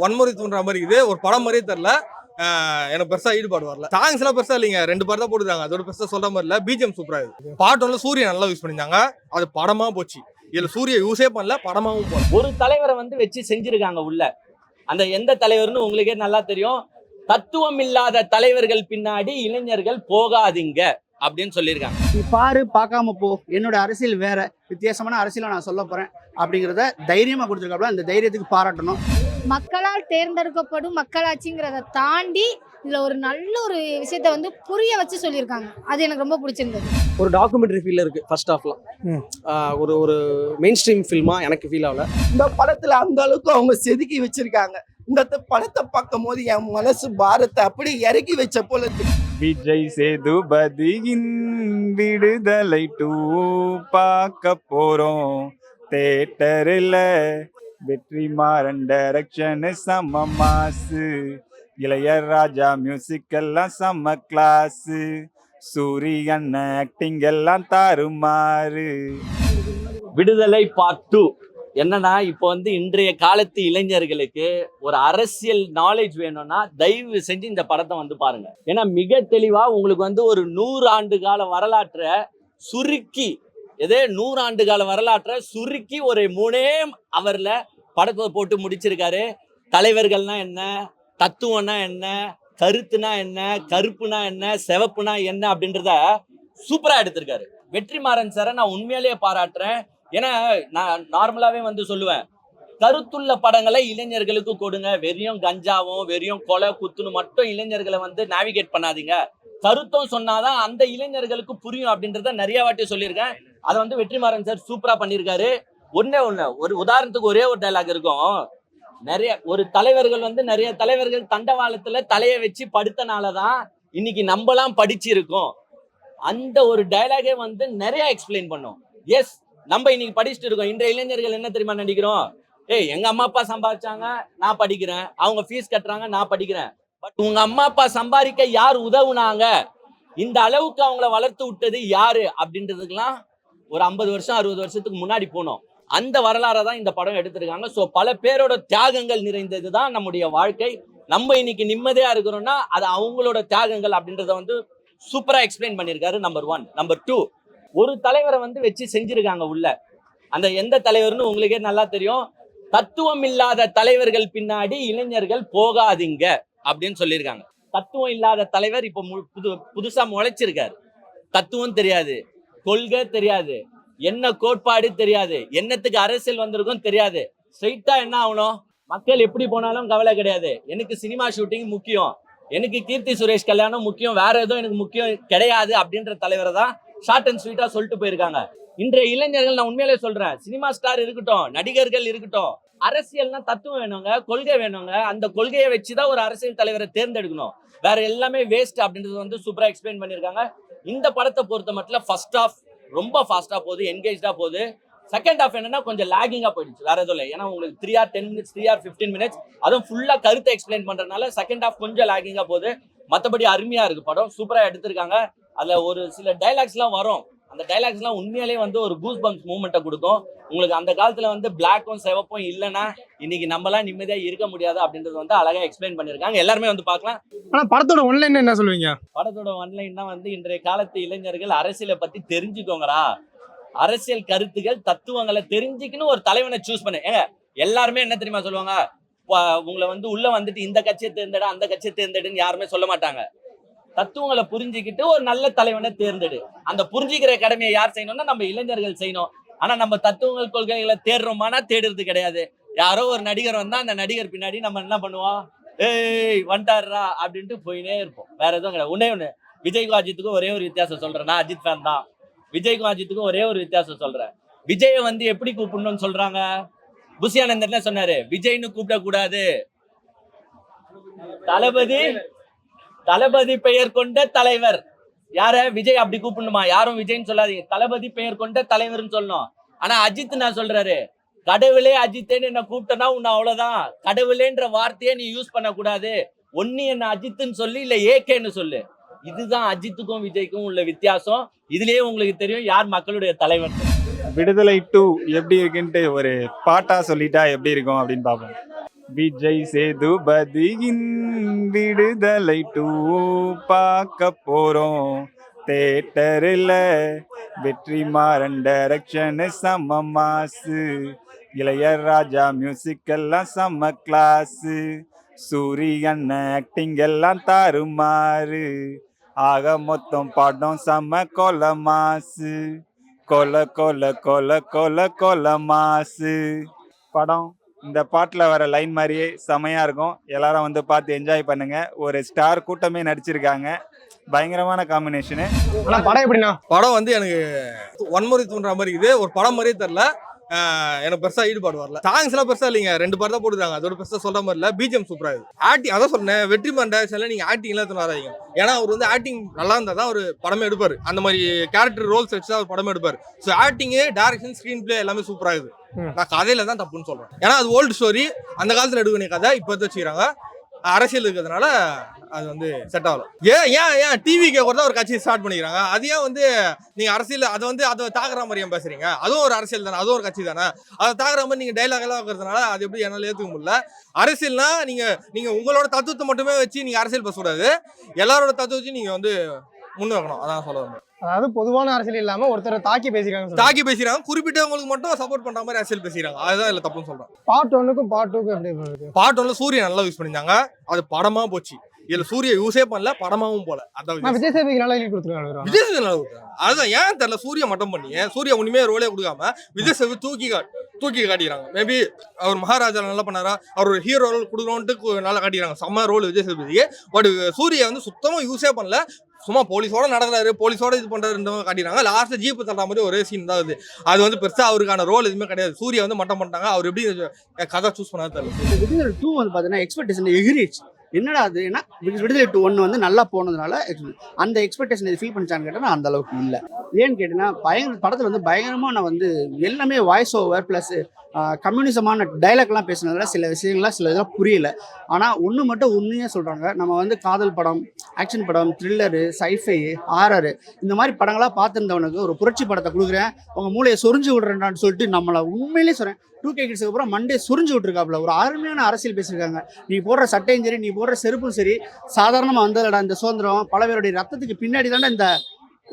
வன்முறை தூண்டுற மாதிரி இருக்குது ஒரு படம் மாதிரியே தெரில எனக்கு பெருசா ஈடுபாடு வரல. சாங்ஸ் எல்லாம் பெருசா இல்லைங்க. ரெண்டு பாட்டு தான் போட்டுருக்காங்க. அதோட பெருசா சொல்ற மாதிரி இல்ல. பிஜிஎம் சூப்பரா இருக்கு பாட்டு வந்து சூரிய நல்லா யூஸ் பண்ணியிருந்தாங்க. அது படமா போச்சு. இதுல சூரிய யூஸே பண்ணல படமாவும் போல. ஒரு தலைவரை வந்து வச்சு செஞ்சிருக்காங்க உள்ள. அந்த எந்த தலைவர்னு உங்களுக்கே நல்லா தெரியும். தத்துவம் இல்லாத தலைவர்கள் பின்னாடி இளைஞர்கள் போகாதீங்க அப்படின்னு சொல்லியிருக்காங்க. நீ பாரு பார்க்காம போ. என்னோட அரசியல் வேற. வித்தியாசமான அரசியலை நான் சொல்ல போறேன். அப்படிங்கிறத தைரியமா கொடுத்துருக்காப்ல. அந்த தைரியத்துக்கு பாராட்டணும். மக்களால் தேர்ந்தெடுக்கப்படும் மக்களாட்சிங்கிறத தாண்டி இதுல ஒரு நல்ல ஒரு விஷயத்த வந்து புரிய வச்சு சொல்லியிருக்காங்க. அது எனக்கு ரொம்ப பிடிச்சிருந்தது. ஒரு டாக்குமெண்ட்ரி ஃபீல் இருக்கு ஃபர்ஸ்ட் ஹாஃப்லாம் ஒரு ஒரு மெயின் ஸ்ட்ரீம் ஃபில்மா எனக்கு ஃபீல் ஆகல. இந்த படத்துல அந்த அளவுக்கு அவங்க செதுக்கி வச்சிருக்காங்க. இந்த படத்தை பார்க்கும் போது என் மனசு பாரத்தை அப்படி இறக்கி வச்ச போல இருக்கு. விஜய் சேதுபதியின் விடுதலை டூ பார்க்க போறோம். தேட்டரில். வெற்றி மாறன் டைரக்ஷனு செம்ம மாசு. இளையராஜா மியூசிக் எல்லாம் செம்ம கிளாஸ் சூரியன் ஆக்டிங் எல்லாம் தாறுமாறு. விடுதலை பார்ட் டூ என்னன்னா இப்போ வந்து இன்றைய காலத்து இளைஞர்களுக்கு ஒரு அரசியல் நாலேஜ் வேணும்னா தயவு செஞ்சு இந்த படத்தை வந்து பாருங்க. ஏன்னா மிக தெளிவா உங்களுக்கு வந்து ஒரு நூறு ஆண்டு கால வரலாற்றை சுருக்கி இதே நூறாண்டு கால வரலாற்றை சுருக்கி ஒரு மூணே அவரில் படத்தை போட்டு முடிச்சிருக்காரு. தலைவர்கள்னா என்ன? தத்துவம்னா என்ன? கருத்துனா என்ன? கருப்புனா என்ன? செவப்புனா என்ன? அப்படின்றத சூப்பரா எடுத்திருக்காரு. வெற்றிமாறன் சாரை நான் உண்மையிலேயே பாராட்டுறேன். ஏன்னா நான் நார்மலாவே வந்து சொல்லுவேன். கருத்துள்ள படங்களை இளைஞர்களுக்கு கொடுங்க. வெறியும் கஞ்சாவும் வெறியும் கொலை குத்துன்னு மட்டும் இளைஞர்களை வந்து நேவிகேட் பண்ணாதீங்க. கருத்தும் சொன்னாதான் அந்த இளைஞர்களுக்கு புரியும் அப்படின்றத நிறைய வாட்டி சொல்லியிருக்கேன். அதை வந்து வெற்றிமாறன் சார் சூப்பரா பண்ணியிருக்காரு ஒன்னே ஒண்ணு ஒரு உதாரணத்துக்கு ஒரே ஒரு டைலாக் இருக்கும். நிறைய ஒரு தலைவர்கள் வந்து நிறைய தலைவர்கள் தண்டவாளத்துல தலையை வச்சு படுத்தனாலதான் இன்னைக்கு நம்மலாம் படிச்சிருக்கோம். அந்த ஒரு டயலாகே வந்து நிறைய எக்ஸ்பிளைன் பண்ணும். எஸ் நம்ம இன்னைக்கு படிச்சுட்டு இருக்கோம். இன்றைய இளைஞர்கள் என்ன தெரியுமா நடிக்கிறோம் ஏய் எங்க அம்மா அப்பா சம்பாதிச்சாங்க நான் படிக்கிறேன். அவங்க ஃபீஸ் கட்டுறாங்க நான் படிக்கிறேன். பட் உங்க அம்மா அப்பா சம்பாதிக்க யார் உதவுனாங்க? இந்த அளவுக்கு அவங்கள வளர்த்து விட்டது யாரு? அப்படின்றதுக்கெல்லாம் ஒரு ஐம்பது வருஷம் அறுபது வருஷத்துக்கு முன்னாடி போனோம். அந்த வரலாறை தான் இந்த படம் எடுத்திருக்காங்க. ஸோ பல பேரோட தியாகங்கள் நிறைந்தது தான் நம்முடைய வாழ்க்கை. நம்ம இன்னைக்கு நிம்மதியா இருக்கிறோம்னா அது அவங்களோட தியாகங்கள் அப்படின்றத வந்து சூப்பரா எக்ஸ்பிளைன் பண்ணியிருக்காரு நம்பர் ஒன் நம்பர் டூ ஒரு தலைவரை வந்து வச்சு செஞ்சிருக்காங்க உள்ள. அந்த எந்த தலைவர்னு உங்களுக்கே நல்லா தெரியும். தத்துவம் இல்லாத தலைவர்கள் பின்னாடி இளைஞர்கள் போகாதீங்க அப்படின்னு சொல்லியிருக்காங்க. தத்துவம் இல்லாத தலைவர் இப்போ மு- புது புதுசா முளைச்சிருக்காரு. தத்துவம் தெரியாது. கொள்கை தெரியாது. என்ன கோட்பாடு தெரியாது. என்னத்துக்கு அரசியல் வந்திருக்கும் தெரியாது. ஸ்ட்ரைட்டா என்ன ஆகணும்? மக்கள் எப்படி போனாலும் கவலை கிடையாது. எனக்கு சினிமா ஷூட்டிங் முக்கியம். எனக்கு கீர்த்தி சுரேஷ் கல்யாணம் முக்கியம். வேற எதுவும் எனக்கு முக்கியம் கிடையாது அப்படின்ற தலைவரை தான் ஷார்ட் அண்ட் ஸ்வீட்டா சொல்லிட்டு போயிருக்காங்க. இன்றைய இளைஞர்கள் நான் உண்மையிலே சொல்றேன். சினிமா ஸ்டார் இருக்கட்டும் நடிகர்கள் இருக்கட்டும் அரசியல்னா தத்துவம் வேணுங்க கொள்கை வேணுங்க. அந்த கொள்கையை வச்சுதான் ஒரு அரசியல் தலைவரை தேர்ந்தெடுக்கணும். வேற எல்லாமே வேஸ்ட் அப்படின்றது வந்து சூப்பரா எக்ஸ்பிளைன் பண்ணியிருக்காங்க. இந்த படத்தை பொறுத்த மட்டும் ஃபர்ஸ்ட் ஆஃப் ரொம்ப ஃபாஸ்டா போகுது என்கேஜா போகுது. செகண்ட் ஆஃப் என்னன்னா கொஞ்சம் லேகிங்கா போயிடுச்சு வேற எதுவும் இல்லை. ஏன்னா உங்களுக்கு three or ten minutes three or fifteen minutes அதுவும் ஃபுல்லா கருத்தை எக்ஸ்பிளைன் பண்றதுனால செகண்ட் ஆஃப் கொஞ்சம் லேகிங்கா போகுது. மற்றபடி அருமையா இருக்கு படம் சூப்பரா எடுத்திருக்காங்க. அதுல ஒரு சில டைலாக்ஸ்லாம் வரும். அந்த டைலாக்ஸ்லாம் உண்மையிலேயே வந்து ஒரு கூஸ் பம்ப்ஸ் மூமெண்ட்டை கொடுக்கும். உங்களுக்கு அந்த காலத்துல வந்து பிளாக்கும் சிவப்பும் இல்லைன்னா இன்னைக்கு நம்மலாம் நிம்மதியா இருக்க முடியாது அப்படின்றது வந்து அழகா எக்ஸ்பிளைன் பண்ணிருக்காங்க எல்லாருமே வந்து பார்க்கலாம். ஆனா படத்தோட ஒன்லைன் என்ன சொல்லுவீங்க? படத்தோட ஒன்லைன்னா வந்து இன்றைய காலத்து இளைஞர்கள் அரசியலை பத்தி தெரிஞ்சுக்கோங்கடா. அரசியல் கருத்துகள் தத்துவங்களை தெரிஞ்சுக்கின்னு ஒரு தலைவனை சூஸ் பண்ணு. ஏங்க எல்லாருமே என்ன தெரியுமா சொல்லுவாங்க? உங்களை வந்து உள்ள வந்துட்டு இந்த கட்சியை தேர்ந்தெடு அந்த கட்சியை தேர்ந்தெடுன்னு யாருமே சொல்ல மாட்டாங்க. தத்துவங்களை புரிஞ்சுக்கிட்டு ஒரு நல்ல தலைவனை தேர்ந்தெடு. அந்த புரிஞ்சுக்கிற கடமையை யார் செய்யணும்னா நம்ம இளைஞர்கள் செய்யணும். ஆனா நம்ம தத்துவங்கள் கொள்கைகளை தேடுறோமானா தேடுறது கிடையாது. யாரோ ஒரு நடிகர் வந்தா அந்த நடிகர் பின்னாடி நம்ம என்ன பண்ணுவோம்? ஏய் வந்துட்டாரா அப்படின்ட்டு போயினே இருப்போம். வேற எதுவும் கிடையாது. ஒன்னே ஒண்ணு. விஜய்க்கும் அஜித்துக்கும் ஒரே ஒரு வித்தியாசம் சொல்றேன். நான் அஜித் ஃபேன் தான். விஜய்க்கும் அஜித்துக்கும் ஒரே ஒரு வித்தியாசம் சொல்றேன். விஜயை வந்து எப்படி கூப்பிடணும்னு சொல்றாங்க? புசியானந்தர் என்ன சொன்னாரு? விஜய்னு கூப்பிடக்கூடாது. தளபதி தளபதி பெயர் கொண்ட தலைவர். யார? விஜய் அப்படி கூப்பிடணுமா? யாரும் விஜய்னு சொல்லாதீங்க. தளபதி பெயர் கொண்ட தலைவர்னு சொல்லணும். ஆனா அஜித் நான் சொல்றாரு. கடவுளே அஜித்தேன்னு என்ன கூப்பிட்டனா உன்னை அவ்வளவுதான். கடவுளேன்ற வார்த்தையை நீ யூஸ் பண்ணக்கூடாது. ஒன்னு என்ன அஜித்துன்னு சொல்லி இல்ல ஏகேன்னு சொல்லு. இதுதான் அஜித்துக்கும் விஜய்க்கும் உள்ள வித்தியாசம். இதுலயே உங்களுக்கு தெரியும் யார் மக்களுடைய தலைவர். விடுதலை டூ எப்படி இருக்குன்ட்டு ஒரு பாட்டா சொல்லிட்டா எப்படி இருக்கும் அப்படின்னு பார்ப்போம். விஜய் சேதுபதியின் விடுதலை டூ பார்க்க போறோம். தேட்டரில் வெற்றிமாறன் டைரக்ஷனு சம மாசு இளையராஜா மியூசிக் எல்லாம் செம்ம கிளாஸு சூரியன் ஆக்டிங் எல்லாம் தாறுமாறு. ஆக மொத்தம் படம் செம்ம கொல மாசு கொல கொல கொல கொல கொல மாசு படம் இந்த பாட்டில் வர லைன் மாதிரியே செமையாக இருக்கும். எல்லாரும் வந்து பார்த்து என்ஜாய் பண்ணுங்க. ஒரு ஸ்டார் கூட்டமே நடிச்சிருக்காங்க. பயங்கரமான காம்பினேஷனு ஆனா படம் எப்படிண்ணா? படம் வந்து எனக்கு ஒன்முறை தூண்டுற மாதிரி இருக்குது. ஒரு படம் மாதிரியே தெரில எனக்கு பெருசா ஈடுபாடு வரல. சாங்ஸ் எல்லாம் பெருசா இல்லைங்க. ரெண்டு பாட்டு தான் போட்டுருக்காங்க அதோட பெருசா சொல்ற மாதிரி இல்ல. பிஜிஎம் சூப்பரா இருக்கு ஆக்டிங் அதான் சொன்னேன். வெற்றி மண்டல நீங்க ஆக்டிங் எல்லாம் எடுத்துன்னு வராதீங்க ஏன்னா அவர் வந்து ஆக்டிங் நல்லா இருந்தா தான் ஒரு படமே எடுப்பாரு. அந்த மாதிரி கேரக்டர் ரோல்ஸ் வச்சு தான் அவர் படமே எடுப்பாரு. So acting direction screen play எல்லாமே சூப்பரா இருக்குது. நான் கதையில தான் தப்புன்னு சொல்றேன். ஏன்னா அது ஓல்டு ஸ்டோரி அந்த காலத்துல எடுக்க கதை இப்போ வச்சுக்கிறாங்க. அரசியல் இருக்கிறதுனால அது வந்து செட் ஆகும் ஏன் ஏன் ஏன் டிவி கேட்கறதா ஒரு கட்சி ஸ்டார்ட் பண்ணிக்கிறாங்க? அது ஏன் வந்து நீங்க அரசியல் அதை வந்து அதை தாக்குற மாதிரி ஏன் பேசுறீங்க? அதுவும் ஒரு அரசியல் தானே அதுவும் ஒரு கட்சி தானே. அதை தாக்குற மாதிரி நீங்க டைலாக் எல்லாம் வைக்கிறதுனால அது எப்படி என்னால ஏற்றுக்க முடியல? அரசியல்னா நீங்க நீங்க உங்களோட தத்துவத்தை மட்டுமே வச்சு நீங்க அரசியல் பேசக்கூடாது. எல்லாரோட தத்துவத்தையும் நீங்க வந்து முன் வைக்கணும். அதான் சொல்ல வந்தேன். அதாவது பொதுவான அரசியல் இல்லாம ஒருத்தரை தாக்கி பேசிருக்காங்க தாக்கி பேசுறாங்க குறிப்பிட்டவங்களுக்கு மட்டும் சப்போர்ட் பண்ற மாதிரி அரசியல் பேசுறாங்க அதுதான் இல்ல தப்புன்னு சொல்றேன். பார்ட் ஒன்னுக்கும் பார்ட் டூக்கும் எப்படி பாட்டு வந்து சூரியன் நல்லா யூஸ் பண்ணியிருந்தாங்க. அது படமா போச்சு. இதுல சூரிய யூஸே பண்ணல படமாவும் போல. அதான். விஜய் சேதுக்கு நல்லா எழுதி கொடுத்துருக்காங்க விஜய் சேது நல்லா. அதுதான் ஏன் தெரியல சூர்யா மட்டும் பண்ணி சூர்யா ஒண்ணுமே ரோலே கொடுக்காம விஜய் சேது தூக்கி தூக்கி காட்டிக்கிறாங்க. மேபி அவர் மகாராஜா நல்லா பண்ணாரா? அவர் ஒரு ஹீரோ ரோல் கொடுக்கணும்ட்டு நல்லா காட்டிக்கிறாங்க. செம்ம ரோல் விஜய் சேதுபதிக்கு பட் சூர்யா வந்து சுத்தமா யூஸே பண்ணல. சும்மா போலீஸோட நடக்கிறாரு போலீஸோட இது பண்றாரு காட்டிடுறாங்க லாஸ்ட்ல ஜீப் தள்ளுற மாதிரி ஒரே சீன் தான் அது. அது வந்து பெருசா அவருக்கான ரோல் எதுவுமே கிடையாது. சூர்யா வந்து மட்டம் பண்ணிட்டாங்க. அவர் எப்படி கதை சூஸ் பண்ணாரு தெரியல. டூ வந்து பார்த்தீங்கன்னா எக்ஸ்பெக்டேஷன் எகிரிச்சு என்னடா அது? ஏன்னா விடுதலை டூ ஒன்று வந்து நல்லா போனதுனால அந்த எக்ஸ்பெக்டேஷன் இது ஃபீல் பண்ணிச்சான்னு கேட்டால் நான் அந்த அளவுக்கு இல்லை. ஏன்னு கேட்டீங்கன்னா பயங்கர படத்தில் வந்து பயங்கரமாக நான் வந்து எல்லாமே வாய்ஸ் ஓவர் ப்ளஸ் கம்யூனிசமான டைலாக்லாம் பேசுனதுல சில விஷயங்கள்லாம் சில இதெல்லாம் புரியல. ஆனால் ஒன்று மட்டும் உண்மையாக சொல்கிறாங்க நம்ம வந்து காதல் படம் ஆக்ஷன் படம் த்ரில்லரு சைஃபை ஹாரரு இந்த மாதிரி படங்களாக பார்த்துருந்தவனுக்கு ஒரு புரட்சி படத்தை கொடுக்குறேன். உங்கள் மூளையை சொரிஞ்சு விடுறேன்டான்னு சொல்லிட்டு நம்மளை உண்மையிலே சொல்கிறேன் டூ கே கிட்ஸுக்கு அப்புறம் மண்டே சுரிஞ்சு விட்டுருக்காப்புல ஒரு அருமையான அரசியல் பேசியிருக்காங்க. நீ போடுற சட்டையும் சரி நீ போடுற செருப்பும் சரி சாதாரணமாக வந்ததுலடா இந்த சுதந்திரம் பல பேருடைய ரத்தத்துக்கு பின்னாடி தானே இந்த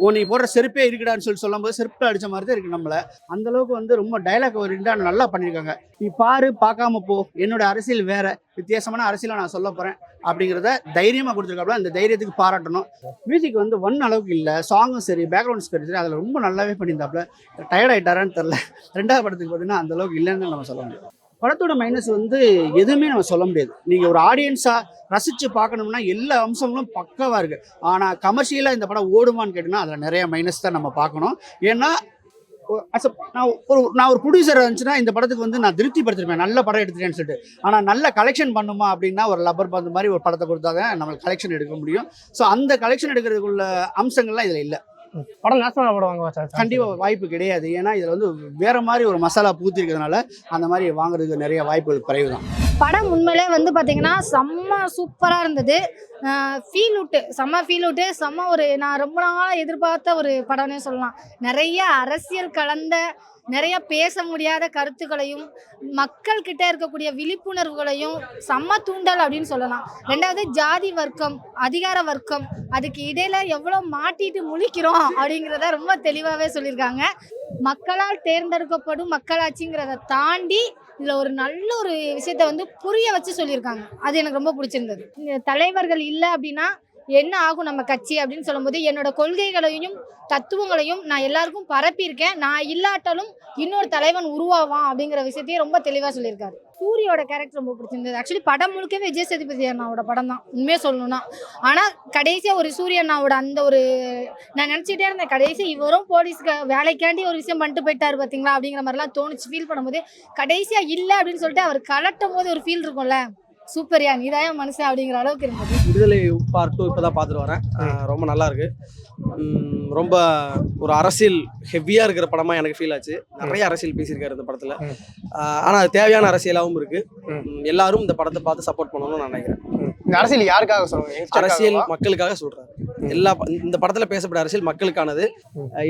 ஓ நீ போடுற செருப்பே இருக்குடான்னு சொல்லி சொல்லும்போது செருப்பு அடிச்ச மாதிரி தான் இருக்கு நம்மள. அந்த அளவுக்கு வந்து ரொம்ப டைலாக் ஒரு நல்லா பண்ணியிருக்காங்க நீ பாரு பார்க்காம போ. என்னோட அரசியல் வேற. வித்தியாசமான அரசியலை நான் சொல்ல போகிறேன் அப்படிங்கிறத தைரியமாக கொடுத்துருக்காப்புல அந்த தைரியத்துக்கு பாராட்டணும். மியூசிக் வந்து ஒன் அளவுக்கு இல்லை. சாங்கும் சரி பேக்ரவுண்ட் ஸ்கோர் சரி அதில் ரொம்ப நல்லாவே பண்ணியிருந்தாப்புல டயர்ட் ஆகிட்டாரான்னு தெரில ரெண்டாவது படத்துக்கு பார்த்தீங்கன்னா அந்த அளவுக்கு இல்லைன்னு நம்ம சொல்ல முடியும். படத்தோட மைனஸ் வந்து எதுவுமே நம்ம சொல்ல முடியாது. நீங்கள் ஒரு ஆடியன்ஸாக ரசித்து பார்க்கணும்னா எல்லா அம்சங்களும் பக்கவாக இருக்குது ஆனால் கமர்ஷியலாக இந்த படம் ஓடுமான்னு கேட்டிங்கன்னா அதில் நிறைய மைனஸ் தான் நம்ம பார்க்கணும். ஏன்னா நான் ஒரு நான் ஒரு ப்ரொடியூசர் இருந்துச்சுன்னா இந்த படத்துக்கு வந்து நான் திருப்தி படுத்திருப்பேன் நல்ல படம் எடுத்துட்டேன்னு சொல்லிட்டு. ஆனால் நல்ல கலெக்ஷன் பண்ணுமா அப்படின்னா ஒரு லப்பர் பந்து மாதிரி ஒரு படத்தை கொடுத்தாங்க நம்மளுக்கு கலெக்ஷன் எடுக்க முடியும். ஸோ அந்த கலெக்ஷன் எடுக்கிறதுக்குள்ள அம்சங்கள்லாம் இதில் இல்லை. படம் நேஷனல் அவார்டு வாங்க கண்டிப்பாக வாய்ப்பு கிடையாது. ஏன்னா இதில் வந்து வேற மாதிரி ஒரு மசாலா பூத்தி இருக்கிறதுனால அந்த மாதிரி வாங்குறதுக்கு நிறைய வாய்ப்புகள் குறைவு தான் படம் உண்மையிலே வந்து பார்த்தீங்கன்னா செம்ம சூப்பராக இருந்தது. ஃபீல் அவுட்டு செம்ம ஃபீல் அவுட்டு செம்ம ஒரு நான் ரொம்ப நாளாக எதிர்பார்த்த ஒரு படம்னே சொல்லலாம். நிறைய அரசியல் கலந்த நிறைய பேச முடியாத கருத்துக்களையும் மக்கள்கிட்ட இருக்கக்கூடிய விழிப்புணர்வுகளையும் செம்ம தூண்டல் அப்படின்னு சொல்லலாம். ரெண்டாவது ஜாதி வர்க்கம் அதிகார வர்க்கம் அதுக்கு இடையில எவ்வளோ மாட்டிட்டு முழிக்கிறோம் அப்படிங்கிறத ரொம்ப தெளிவாகவே சொல்லியிருக்காங்க. மக்களால் தேர்ந்தெடுக்கப்படும் மக்களாட்சிங்கிறத தாண்டி இதில் ஒரு நல்ல ஒரு விஷயத்த வந்து புரிய வச்சு சொல்லியிருக்காங்க. அது எனக்கு ரொம்ப பிடிச்சிருந்தது. இந்த தலைவர்கள் இல்லை அப்படின்னா என்ன ஆகும் நம்ம கட்சி அப்படின்னு சொல்லும்போது என்னோட கொள்கைகளையும் தத்துவங்களையும் நான் எல்லாருக்கும் பரப்பியிருக்கேன். நான் இல்லாட்டாலும் இன்னொரு தலைவன் உருவாவான் அப்படிங்கிற விஷயத்தையும் ரொம்ப தெளிவாக சொல்லியிருக்காரு. சூரியோட கேரக்டர் ரொம்ப பிடிச்சிருந்தது. ஆக்சுவலி படம் முழுக்கவே விஜய் சேதுபதி அண்ணாவோட படம் தான். உண்மையாக சொல்லணும்னா. ஆனால் கடைசியாக ஒரு சூரிய அண்ணாவோட அந்த ஒரு நான் நினச்சிட்டே இருந்தேன் கடைசி இவரும் போலீஸ்க்கு வேலைக்காண்டி ஒரு விஷயம் பண்ணிட்டு போயிட்டார் பார்த்தீங்களா அப்படிங்கிற மாதிரிலாம் தோணுச்சு. ஃபீல் பண்ணும்போது கடைசியாக இல்லை அப்படின்னு சொல்லிட்டு அவர் கலட்டும் போது ஒரு ஃபீல் இருக்கும்ல. சூப்பர்யா நீதான் மனுஷன் அப்படிங்கிற அளவுக்கு இருந்தது. விடுதலை பார்ட் டூ இப்போ தான் பார்த்துட்டு வரேன். ரொம்ப நல்லா இருக்கு. ரொம்ப ஒரு அரசியல் ஹெவியாக இருக்கிற படமாக எனக்கு ஃபீல் ஆச்சு. நிறைய அரசியல் பேசியிருக்காரு இந்த படத்தில். ஆனால் அது தேவையான அரசியலாகவும் இருக்கு. எல்லாரும் இந்த படத்தை பார்த்து சப்போர்ட் பண்ணணும்னு நான் நினைக்கிறேன். இந்த அரசியல் யாருக்காக சொல்லுங்க அரசியல் மக்களுக்காக சொல்றாரு. எல்லா இந்த படத்துல பேசப்பட்ட அரசியல் மக்களுக்கானது.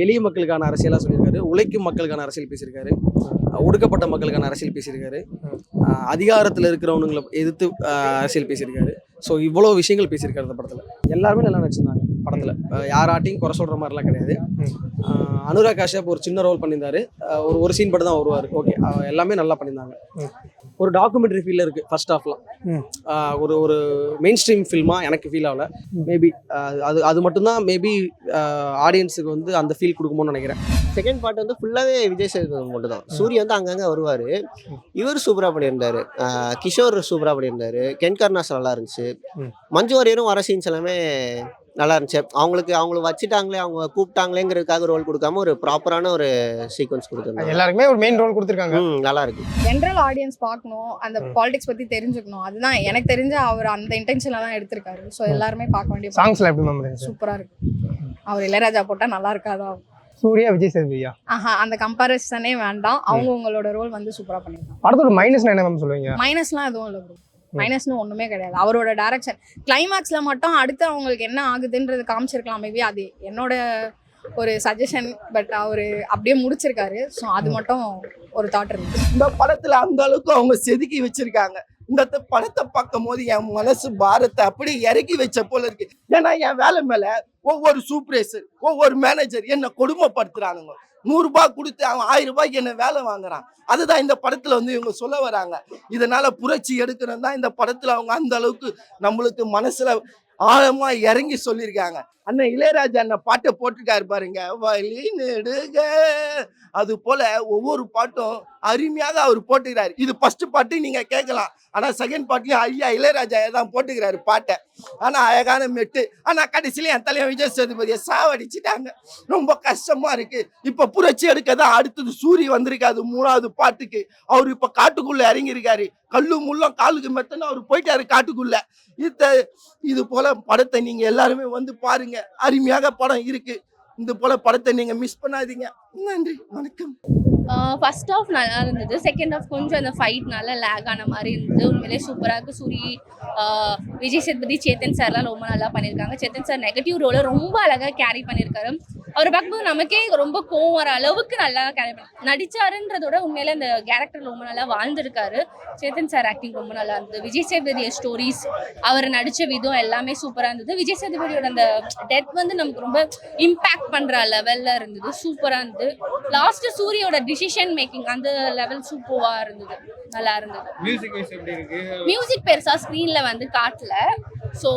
எளிய மக்களுக்கான அரசியலா சொல்லியிருக்காரு. உழைக்கும் மக்களுக்கான அரசியல் பேசியிருக்காரு. ஒடுக்கப்பட்ட மக்களுக்கான அரசியல் பேசியிருக்காரு. அதிகாரத்தில் இருக்கிறவனுங்களை எதிர்த்து அரசியல் பேசியிருக்காரு. ஸோ இவ்வளோ விஷயங்கள் பேசியிருக்காரு அந்த படத்தில். எல்லாருமே நல்லா நடிச்சிருந்தாங்க படத்தில். யாராட்டையும் குறை சொல்கிற மாதிரிலாம் கிடையாது. ஆஹ், அனுராக் காஷ்யப் ஒரு சின்ன ரோல் பண்ணியிருந்தாரு. ஒரு ஒரு சீன் மட்டும் தான் வருவார் ஓகே எல்லாமே நல்லா பண்ணியிருந்தாங்க. ஒரு டாக்குமெண்ட்ரி ஃபீல் இருக்குது ஃபர்ஸ்ட் ஹாஃப்லாம். ஒரு ஒரு மெயின் ஸ்ட்ரீம் ஃபில்மாக எனக்கு ஃபீல் ஆகல. மேபி அது அது மட்டும்தான் மேபி ஆடியன்ஸுக்கு வந்து அந்த ஃபீல் கொடுக்குமோன்னு நினைக்கிறேன். செகண்ட் பார்ட் வந்து ஃபுல்லாகவே விஜய் சேதுபதி மட்டும் தான் சூரிய வந்து அங்கங்கே வருவார். இவர் சூப்பராக பண்ணியிருந்தாரு. கிஷோர் சூப்பராக பண்ணியிருந்தாரு. கென் கர்னாஸ் நல்லா இருந்துச்சு. மஞ்சு வாரியரும் வர சீன்ஸ் எல்லாமே நல்லா இருந்துச்சு. அவங்களுக்கு அவங்கள வச்சுட்டாங்களே அவங்க கூப்பிட்டாங்களேங்கிறதுக்காக ரோல் கொடுக்காம ஒரு ப்ராப்பரான ஒரு சீக்வன்ஸ் கொடுத்துருந்தாங்க. எல்லாருக்குமே ஒரு மெயின் ரோல் கொடுத்துருக்காங்க. ம் நல்லா இருக்கு. ஜென்ரல் ஆடியன்ஸ் பார்க்கணும் அந்த பாலிடிக்ஸ் பத்தி தெரிஞ்சுக்கணும். அதுதான் எனக்கு தெரிஞ்ச அவர் அந்த இன்டென்ஷன்ல தான் எடுத்திருக்காரு. ஸோ எல்லாருமே பார்க்க வேண்டிய சாங்ஸ்ல எப்படி மேம் சூப்பரா இருக்கு. அவர் இளையராஜா போட்டா நல்லா இருக்காதா? சூர்யா விஜய் சேதுபதியா? ஆஹா அந்த கம்பாரிசனே வேண்டாம். அவங்க உங்களோட ரோல் வந்து சூப்பரா பண்ணிருக்காங்க படத்தோட மைனஸ் என்ன மேம் சொல்லுவீங்க? மைனஸ்லாம் எதுவும் இல்லை ப்ரோ மைனஸ்னு ஒண்ணுமே கிடையாது. அவரோட டைரக்ஷன் கிளைமேக்ஸ்ல மட்டும் அடுத்து அவங்களுக்கு என்ன ஆகுதுன்றது காமிச்சிருக்கலாம். மேபி அது என்னோட ஒரு சஜஷன் பட் அவரு அப்படியே முடிச்சிருக்காரு. ஸோ அது மட்டும் ஒரு தாட் இருக்கு இந்த படத்துல அந்த அளவுக்கு அவங்க செதுக்கி வச்சிருக்காங்க. இந்த படத்தை பார்க்கும் போது என் மனசு பாரத்தை அப்படியே இறக்கி வச்ச போல இருக்கு. ஏன்னா என் வேலை மேல ஒவ்வொரு சூப்பர்வைசர் ஒவ்வொரு மேனேஜர் என்ன கொடுமைப்படுத்துறானுங்க. நூறு ரூபாய் கொடுத்து அவன் ஆயிரம் ரூபாய்க்கு என்ன வேலை வாங்குறான். அதுதான் இந்த படத்துல வந்து இவங்க சொல்ல வராங்க. இதனால புரட்சி எடுக்கிறது தான் இந்த படத்துல அவங்க அந்த அளவுக்கு நம்மளுக்கு மனசுல ஆழமா இறங்கி சொல்லியிருக்காங்க. அண்ணன் இளையராஜா அண்ணன் பாட்டை போட்டிருக்காரு பாருங்க. வழி நெடுக. அது போல ஒவ்வொரு பாட்டும் அருமையாக அவர் போட்டுக்கிறாரு. இது ஃபர்ஸ்ட் பாட்டு நீங்க கேட்கலாம். ஆனா செகண்ட் பாட்லயும் ஐயா இளையராஜா தான் போட்டுக்கிறாரு பாட்டை. ஆனா அழகான மெட்டு. ஆனா கடைசியில என் தலைவன் விஜய் சேதுபதியை சாவடிச்சுட்டாங்க. ரொம்ப கஷ்டமா இருக்கு. இப்ப புரட்சி எடுக்க தான் அடுத்தது சூரி வந்திருக்காது மூணாவது பாட்டுக்கு. அவர் இப்ப காட்டுக்குள்ள இறங்கியிருக்காரு. கல்லு முள்ளும் காலுக்கு மெத்தன்னு அவர் போயிட்டாரு காட்டுக்குள்ள. இத்த இது போல படத்தை நீங்க எல்லாருமே வந்து பாருங்க. அருமையாக படம் இருக்கு. இந்த போல படத்தை நீங்க மிஸ் பண்ணாதீங்க. நன்றி வணக்கம். ஃபர்ஸ்ட் ஆஃப் நல்லா இருந்தது. செகண்ட் ஆஃப் கொஞ்சம் அந்த ஃபைட்னால லேக் ஆன மாதிரி இருந்தது. உண்மையிலே சூப்பராக இருக்கு. சூரி ஆஹ் விஜய் சேதுபதி சேத்தன் சார்லாம் ரொம்ப நல்லா பண்ணியிருக்காங்க சேத்தன் சார் நெகட்டிவ் ரோலை ரொம்ப அழகாக கேரி பண்ணியிருக்காரு அவர் பார்க்கும்போது நமக்கே ரொம்ப கோவம் வர அளவுக்கு நல்லா கேரி பண்ணி நடிச்சாருன்றதோட உண்மையிலே அந்த கேரக்டர் ரொம்ப நல்லா வாழ்ந்திருக்காரு. சேத்தன் சார் ஆக்டிங் ரொம்ப நல்லா இருந்தது. விஜய் சேதுபதி ஸ்டோரிஸ் அவர் நடித்த விதம் எல்லாமே சூப்பராக இருந்தது. விஜய் சேதுபதியோட அந்த டெத் வந்து நமக்கு ரொம்ப இம்பேக்ட் பண்ணுற லெவலில் இருந்தது. சூப்பராக இருந்தது. லாஸ்ட் சூரியோட டிசிஷன் மேக்கிங் அந்த லெவல் சூப்பராக இருந்தது. நல்லா இருந்தது. மியூசிக் வைஸ் எப்படி இருக்கு? மியூசிக் பெருசா ஸ்க்ரீன்ல வந்து காட்டல. ஸோ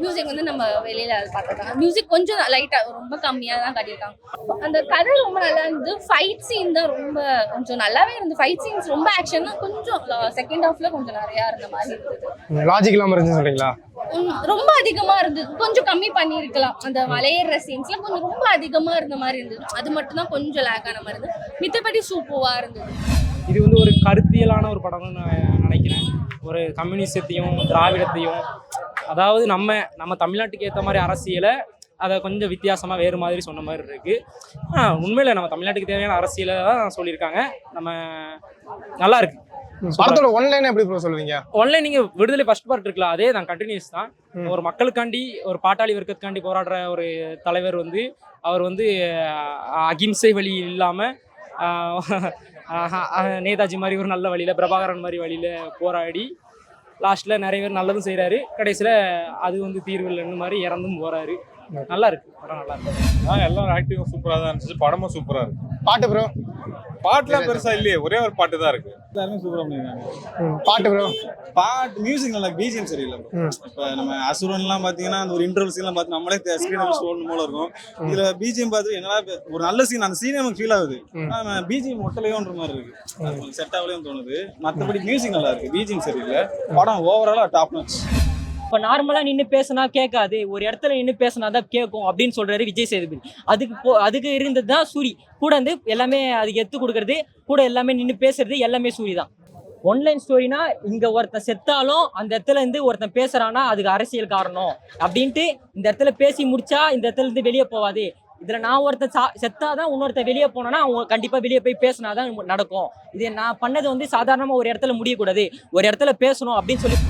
மியூசிக் வந்து நம்ம வெளியில பார்த்துருக்காங்க மியூசிக் கொஞ்சம் லைட்டா ரொம்ப கம்மியா தான் காட்டியிருக்காங்க. அந்த கதை ரொம்ப நல்லா இருந்தது. ஃபைட் சீன் தான் ரொம்ப கொஞ்சம் நல்லாவே இருந்தது. ஃபைட் சீன்ஸ் ரொம்ப ஆக்ஷன் கொஞ்சம் செகண்ட் ஹாஃப்ல கொஞ்சம் நிறையா இருந்த மாதிரி இருந்தது. லாஜிக் இல்லாம இருந்துச்சு சொல்றீங்களா? ரொம்ப அதிகமா இருந்தது. கொஞ்சம் கம்மி பண்ணியிருக்கலாம். அந்த மலையேற சீன்ஸ்ல கொஞ்சம் ரொம்ப அதிகமா இருந்த மாதிரி இருந்தது. அது மட்டும் தான் கொஞ்சம் லேக் ஆன மாதிரி இருந்தது. மித்தபடி சூப்பரா இருந்தது. இது வந்து ஒரு கருத்தியலான ஒரு படம்னு நான் நினைக்கிறேன். ஒரு கம்யூனிசத்தையும் திராவிடத்தையும் அதாவது நம்ம நம்ம தமிழ்நாட்டுக்கு ஏற்ற மாதிரி அரசியலை அதை கொஞ்சம் வித்தியாசமாக வேறு மாதிரி சொன்ன மாதிரி இருக்கு. ஆ உண்மையில் நம்ம தமிழ்நாட்டுக்கு தேவையான அரசியலை தான் சொல்லியிருக்காங்க. நம்ம நல்லா இருக்கு. படத்தோட ஒன்லைன் எப்படி ப்ரோ சொல்லுவீங்க? ஒன்லைன் நீங்கள் விடுதலை ஃபர்ஸ்ட் பார்ட் இருக்கலாம். அதே தான் கண்டினியூஸ் தான். ஒரு மக்களுக்காண்டி ஒரு பாட்டாளி வர்க்கத்துக்காண்டி போராடுற ஒரு தலைவர் வந்து அவர் வந்து அகிம்சை வழி இல்லாமல் நேதாஜி மாதிரி ஒரு நல்ல வழியில் பிரபாகரன் மாதிரி வழியில் போராடி லாஸ்ட்டில் நிறைய பேர் நல்லதும் செய்கிறாரு கடைசியில் அது வந்து தீர்வு இல்லைன்னு மாதிரி இறந்தும் போகிறாரு நல்லா இருக்கு படம் நல்லா இருக்கு. ஆ எல்லாரும் ஆக்டிவும் சூப்பராக தான் இருந்துச்சு. படமும் சூப்பராக இருக்கு. பாட்டு ப்ரோ பாட்டுலாம் பெருசா இல்லையே ஒரே ஒரு பாட்டு தான் இருக்கு. எல்லாருமே சூப்பராக பண்ணிருக்காங்க. பாட்டு ப்ரோ பாட்டு மியூசிக் நல்லா பிஜிஎம் சரியில்லை. இப்ப நம்ம அசுரன்லாம் பாத்தீங்கன்னா அந்த ஒரு இன்டர்வல் சீன்லாம் பார்த்து நம்மளே ஸ்கிரீன் ஸ்டோன் போல இருக்கும். இதுல பிஜிஎம் பார்த்து என்னடா ஒரு நல்ல சீன் அந்த சீனே நமக்கு ஃபீல் ஆகுது. ஆனா பிஜிஎம் ஒட்டலையோன்ற மாதிரி இருக்கு. செட் ஆகலையும் தோணுது. மத்தபடி மியூசிக் நல்லா இருக்கு பிஜிஎம் சரியில்லை படம் ஓவராலா டாப் நாச் இப்போ நார்மலாக நின்று பேசினா கேட்காது. ஒரு இடத்துல நின்று பேசினா தான் கேட்கும் அப்படின்னு சொல்கிறாரு விஜய் சேதுபதி. அதுக்கு போ அதுக்கு இருந்தது தான் சூரி. கூட வந்து எல்லாமே அதுக்கு எத்து கொடுக்கறது கூட எல்லாமே நின்று பேசுறது எல்லாமே சூரி தான். ஒன்லைன் ஸ்டோரினா இங்க ஒருத்தன் செத்தாலும் அந்த இடத்துல இருந்து ஒருத்தன் பேசுறானா அதுக்கு அரசியல் காரணம் அப்படின்ட்டு இந்த இடத்துல பேசி முடிச்சா இந்த இடத்துல இருந்து வெளியே போவாது இதுல நான் ஒருத்தன் சா செத்தாதான் இன்னொருத்தன் வெளியே போனோன்னா அவங்க கண்டிப்பா வெளியே போய் பேசினாதான் நடக்கும். இது நான் பண்ணது வந்து சாதாரணமா ஒரு இடத்துல முடியக்கூடாது. ஒரு இடத்துல பேசணும் அப்படின்னு சொல்லி